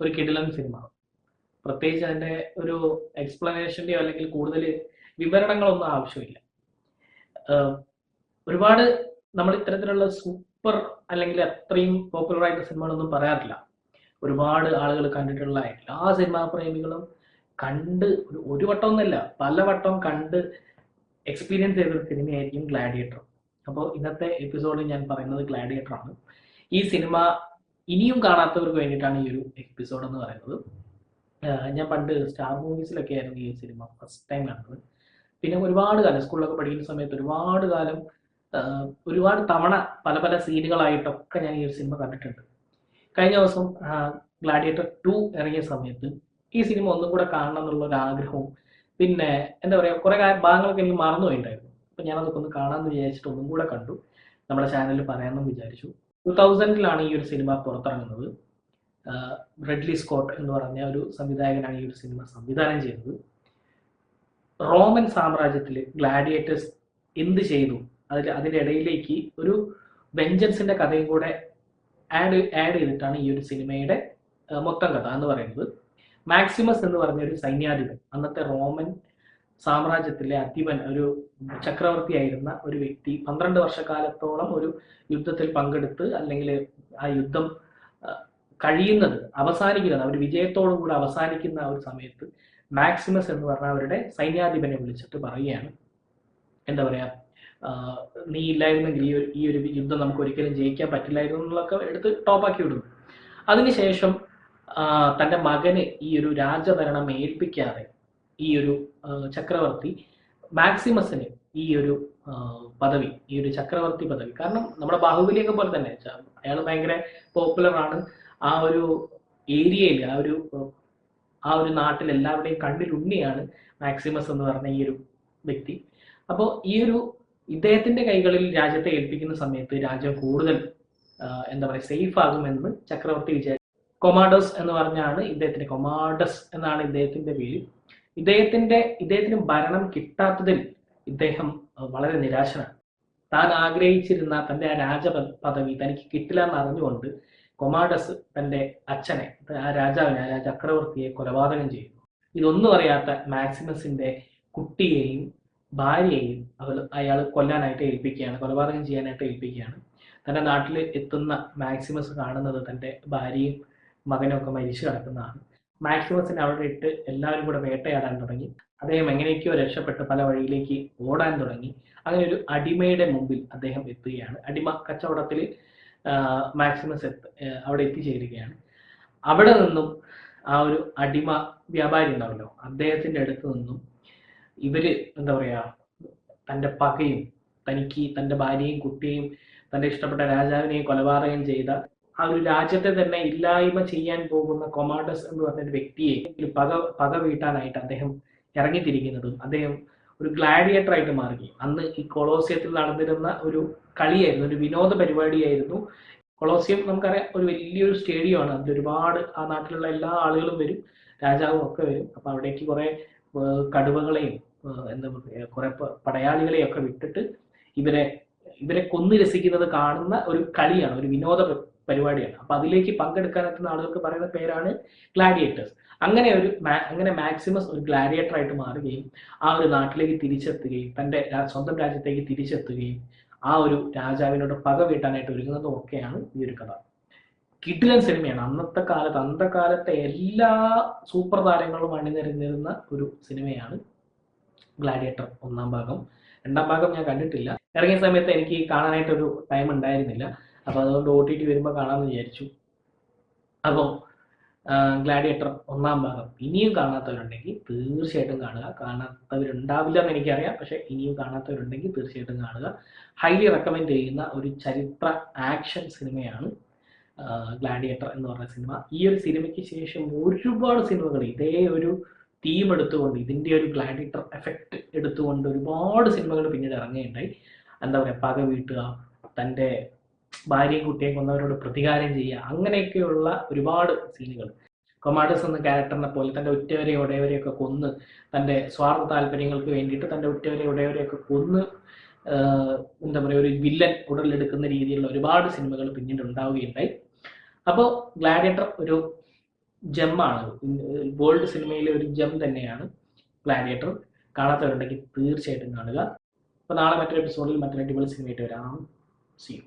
ഒരു കിടിലൻ സിനിമ. പ്രത്യേകിച്ച് അതിന്റെ ഒരു എക്സ്പ്ലനേഷന്റെയോ അല്ലെങ്കിൽ കൂടുതൽ വിവരണങ്ങളൊന്നും ആവശ്യമില്ല. ഒരുപാട് നമ്മൾ ഇത്തരത്തിലുള്ള സൂപ്പർ അല്ലെങ്കിൽ അത്രയും പോപ്പുലർ ആയിട്ടുള്ള സിനിമകളൊന്നും പറയാറില്ല. ഒരുപാട് ആളുകൾ കണ്ടിട്ടുള്ള എല്ലാ സിനിമാ പ്രേമികളും കണ്ട് ഒരു വട്ടം ഒന്നല്ല പല വട്ടം കണ്ട് എക്സ്പീരിയൻസ് ചെയ്ത ഒരു സിനിമയായിരിക്കും ഗ്ലാഡിയേറ്റർ അപ്പോൾ ഇന്നത്തെ എപ്പിസോഡിൽ ഞാൻ പറയുന്നത് ഗ്ലാഡിയേറ്റർ ആണ്. ഈ സിനിമ ഇനിയും കാണാത്തവർക്ക് വേണ്ടിയിട്ടാണ് ഈ ഒരു എപ്പിസോഡ് എന്ന് പറയുന്നത്. ഞാൻ പണ്ട് സ്റ്റാർ മൂവീസിലൊക്കെ ആയിരുന്നു ഈ സിനിമ ഫസ്റ്റ് ടൈം കണ്ടത്. പിന്നെ ഒരുപാട് കാലം സ്കൂളിലൊക്കെ പഠിക്കുന്ന സമയത്ത് ഒരുപാട് കാലം ഒരുപാട് തവണ പല പല സീനുകളായിട്ടൊക്കെ ഞാൻ ഈ ഒരു സിനിമ കണ്ടിട്ടുണ്ട്. കഴിഞ്ഞ ദിവസം ഗ്ലാഡിയേറ്റർ ടു ഇറങ്ങിയ സമയത്ത് ഈ സിനിമ ഒന്നും കൂടെ കാണണം എന്നുള്ള ഒരു ആഗ്രഹവും പിന്നെ എന്താ പറയുക കുറെ ഭാഗങ്ങളൊക്കെ എനിക്ക് മറന്നുപോയിട്ടുണ്ടായിരുന്നു. അപ്പൊ ഞാനതൊക്കെ ഒന്ന് കാണാമെന്ന് വിചാരിച്ചിട്ട് ഒന്നും കൂടെ കണ്ടു. നമ്മുടെ ചാനലിൽ പറയാമെന്ന് വിചാരിച്ചു. ടൂ തൗസൻഡിലാണ് ഈ ഒരു സിനിമ പുറത്തിറങ്ങുന്നത്. റെഡ്ലി സ്കോട്ട് എന്ന് പറഞ്ഞ ഒരു സംവിധായകനാണ് ഈ ഒരു സിനിമ സംവിധാനം ചെയ്തത് റോമൻ സാമ്രാജ്യത്തിൽ ഗ്ലാഡിയേറ്റേഴ്സ് എന്ത് ചെയ്തു? അതിൽ അതിന്റെ ഇടയിലേക്ക് ഒരു വെഞ്ചൻസിന്റെ കഥയും കൂടെ ആഡ് ആഡ് ചെയ്തിട്ടാണ് ഈ ഒരു സിനിമയുടെ മൊത്തം കഥ എന്ന് പറയുന്നത്. മാക്സിമസ് എന്ന് പറഞ്ഞ ഒരു സൈന്യാധിപൻ അന്നത്തെ റോമൻ സാമ്രാജ്യത്തിലെ അധിപൻ ഒരു ചക്രവർത്തിയായിരുന്ന ഒരു വ്യക്തി പന്ത്രണ്ട് വർഷക്കാലത്തോളം ഒരു യുദ്ധത്തിൽ പങ്കെടുത്ത് അല്ലെങ്കിൽ ആ യുദ്ധം കഴിയുന്നത് അവസാനിക്കുന്നത് അവർ വിജയത്തോടു കൂടെ അവസാനിക്കുന്ന ആ ഒരു സമയത്ത് മാക്സിമസ് എന്ന് പറഞ്ഞ അവരുടെ സൈന്യാധിപനെ വിളിച്ചിട്ട് പറയുകയാണ്. എന്താ പറയാ നീ ഇല്ലായിരുന്നെങ്കിൽ ഈ ഒരു ഈ ഒരു യുദ്ധം നമുക്ക് ഒരിക്കലും ജയിക്കാൻ പറ്റില്ലായിരുന്നു എന്നുള്ളൊക്കെ എടുത്ത് ടോപ്പാക്കി വിടുന്നു. അതിനുശേഷം തന്റെ മകന് ഈ ഒരു രാജഭരണം ഏൽപ്പിക്കാതെ ഈ ഒരു ചക്രവർത്തി മാക്സിമസിന് ഈ ഒരു പദവി ഈ ഒരു ചക്രവർത്തി പദവി. കാരണം നമ്മുടെ ബാഹുബലിയൊക്കെ പോലെ തന്നെ അയാൾ ഭയങ്കര പോപ്പുലർ ആണ്. ആ ഒരു ഏരിയയിൽ ആ ഒരു ആ ഒരു നാട്ടിൽ എല്ലാവരുടെയും കണ്ണിലുണ്ണിയാണ് മാക്സിമസ് എന്ന് പറഞ്ഞ ഈ ഒരു വ്യക്തി. അപ്പോൾ ഈ ഒരു ഇദ്ദേഹത്തിന്റെ കൈകളിൽ രാജ്യത്തെ ഏൽപ്പിക്കുന്ന സമയത്ത് രാജ്യം കൂടുതൽ എന്താ പറയുക സേഫ് ആകുമെന്ന് ചക്രവർത്തി വിചാരിച്ചു. കൊമാഡോസ് എന്ന് പറഞ്ഞാണ് ഇദ്ദേഹത്തിന്റെ കൊമാഡസ് എന്നാണ് ഇദ്ദേഹത്തിന്റെ പേര്. ഇദ്ദേഹത്തിന്റെ ഇദ്ദേഹത്തിന് ഭരണം കിട്ടാത്തതിൽ ഇദ്ദേഹം വളരെ നിരാശനാണ്. താൻ ആഗ്രഹിച്ചിരുന്ന തന്റെ ആ രാജ പദവി തനിക്ക് കിട്ടില്ല എന്ന് അറിഞ്ഞുകൊണ്ട് കൊമാഡസ് തന്റെ അച്ഛനെ ആ രാജാവിനെ ആ ചക്രവർത്തിയെ കൊലപാതകം ചെയ്യുന്നു. ഇതൊന്നും അറിയാത്ത മാക്സിമസിന്റെ കുട്ടിയെയും ഭാര്യയെയും അവർ അയാൾ കൊല്ലാനായിട്ട് ഏൽപ്പിക്കുകയാണ് കൊലപാതകം ചെയ്യാനായിട്ട് ഏൽപ്പിക്കുകയാണ്. തന്റെ നാട്ടിൽ എത്തുന്ന മാക്സിമസ് കാണുന്നത് തന്റെ ഭാര്യയും മകനും ഒക്കെ മരിച്ചു കിടക്കുന്നതാണ്. മാക്സിമസിനെ അവിടെ ഇട്ട് എല്ലാവരും കൂടെ വേട്ടയാടാൻ തുടങ്ങി. അദ്ദേഹം എങ്ങനെയൊക്കെയോ രക്ഷപ്പെട്ട് പല വഴിയിലേക്ക് ഓടാൻ തുടങ്ങി. അങ്ങനെ ഒരു അടിമയുടെ മുമ്പിൽ അദ്ദേഹം എത്തുകയാണ്. അടിമ കച്ചവടത്തിൽ മാക്സിമസ് എത്ത് അവിടെ എത്തിച്ചേരുകയാണ്. അവിടെ നിന്നും ആ ഒരു അടിമ വ്യാപാരി ഉണ്ടാവല്ലോ അദ്ദേഹത്തിന്റെ അടുത്ത് നിന്നും ഇവർ എന്താ പറയാ തന്റെ പകയും തനിക്ക് തന്റെ ഭാര്യയും കുട്ടിയെയും തന്റെ ഇഷ്ടപ്പെട്ട രാജാവിനെയും കൊലപാതകം ചെയ്ത ആ ഒരു രാജ്യത്തെ തന്നെ ഇല്ലായ്മ ചെയ്യാൻ പോകുന്ന കൊമാഡസ് എന്ന് പറഞ്ഞ ഒരു വ്യക്തിയെ പക പക വീട്ടാനായിട്ട് അദ്ദേഹം ഇറങ്ങിത്തിരിക്കുന്നതും. അദ്ദേഹം ഒരു ഗ്ലാഡിയേറ്റർ ആയിട്ട് മാറി അന്ന് ഈ കൊളോസിയത്തിൽ നടന്നിരുന്ന ഒരു കളിയായിരുന്നു ഒരു വിനോദ പരിപാടിയായിരുന്നു. കൊളോസിയം നമുക്കറിയാം ഒരു വലിയൊരു സ്റ്റേഡിയമാണ്. അതിൽ ഒരുപാട് ആ നാട്ടിലുള്ള എല്ലാ ആളുകളും വരും രാജാവും ഒക്കെ വരും. അപ്പൊ അവിടേക്ക് കുറെ കടുവകളെയും എന്താ കുറെ പടയാളികളെയും ഒക്കെ വിട്ടിട്ട് ഇവരെ ഇവരെ കൊന്നു രസിക്കുന്നത് കാണുന്ന ഒരു കളിയാണ് ഒരു വിനോദ പരിപാടിയാണ്. അപ്പൊ അതിലേക്ക് പങ്കെടുക്കാനെത്തുന്ന ആളുകൾക്ക് പറയുന്ന പേരാണ് ഗ്ലാഡിയേറ്റേഴ്സ് അങ്ങനെ ഒരു അങ്ങനെ മാക്സിമസ് ഒരു ഗ്ലാഡിയേറ്റർ ആയിട്ട് മാറുകയും ആ ഒരു നാട്ടിലേക്ക് തിരിച്ചെത്തുകയും തന്റെ സ്വന്തം രാജ്യത്തേക്ക് തിരിച്ചെത്തുകയും ആ ഒരു രാജാവിനോട് പക വീട്ടാനായിട്ട് ഒരുങ്ങുന്നതും ഒക്കെയാണ് ഈ ഒരു കഥ. കിഡിലൻ സിനിമയാണ്. അന്നത്തെ കാലത്ത് അന്നത്തെ കാലത്തെ എല്ലാ സൂപ്പർ താരങ്ങളും അണിനിരന്നിരുന്ന ഒരു സിനിമയാണ് ഗ്ലാഡിയേറ്റർ ഒന്നാം ഭാഗം. രണ്ടാം ഭാഗം ഞാൻ കണ്ടിട്ടില്ല. ഇറങ്ങിയ സമയത്ത് എനിക്ക് കാണാനായിട്ടൊരു ടൈം ഉണ്ടായിരുന്നില്ല. അപ്പൊ അതുകൊണ്ട് ഒ ടി ടി വരുമ്പോൾ കാണാമെന്ന് വിചാരിച്ചു. അപ്പോൾ ഗ്ലാഡിയേറ്റർ ഒന്നാം ഭാഗം ഇനിയും കാണാത്തവരുണ്ടെങ്കിൽ തീർച്ചയായിട്ടും കാണുക. കാണാത്തവരുണ്ടാവില്ല എന്ന് എനിക്കറിയാം. പക്ഷെ ഇനിയും കാണാത്തവരുണ്ടെങ്കിൽ തീർച്ചയായിട്ടും കാണുക. ഹൈലി റെക്കമെൻഡ് ചെയ്യുന്ന ഒരു ചരിത്ര ആക്ഷൻ സിനിമയാണ് ഗ്ലാഡിയേറ്റർ എന്ന് പറഞ്ഞ സിനിമ ഈ ഒരു സിനിമയ്ക്ക് ശേഷം ഒരുപാട് സിനിമകൾ ഇതേ ഒരു തീം എടുത്തുകൊണ്ട് ഇതിന്റെ ഒരു ഗ്ലാഡിയേറ്റർ എഫക്റ്റ് എടുത്തുകൊണ്ട് ഒരുപാട് സിനിമകൾ പിന്നീട് ഇറങ്ങുകയുണ്ടായി. എന്താ പറയുക പക വീട്ടുക തന്റെ ഭാര്യയും കുട്ടിയെയും കൊന്നവരോട് പ്രതികാരം ചെയ്യുക അങ്ങനെയൊക്കെയുള്ള ഒരുപാട് സീനുകൾ കൊമാഡസ് എന്ന ക്യാരക്ടറിനെ പോലെ തന്റെ ഉറ്റവരെയും ഉടയവരെയൊക്കെ കൊന്ന് തന്റെ സ്വാർത്ഥ താല്പര്യങ്ങൾക്ക് വേണ്ടിയിട്ട് തന്റെ ഉറ്റവരെ ഉടയവരെയൊക്കെ കൊന്ന് എന്താ പറയുക ഒരു വില്ലൻ ഉടലെടുക്കുന്ന രീതിയിലുള്ള ഒരുപാട് സിനിമകൾ പിന്നീട് ഉണ്ടാവുകയുണ്ടായി. അപ്പോൾ ഗ്ലാഡിയേറ്റർ ഒരു ജെമ്മാണ്. വേൾഡ് സിനിമയിലെ ഒരു ജം തന്നെയാണ് ഗ്ലാഡിയേറ്റർ കാണാത്തവരുണ്ടെങ്കിൽ തീർച്ചയായിട്ടും കാണുക. അപ്പോൾ നാളെ മറ്റൊരു എപ്പിസോഡിൽ മറ്റൊരു അടിപൊളി സിനിമയായിട്ട് വരാം. C U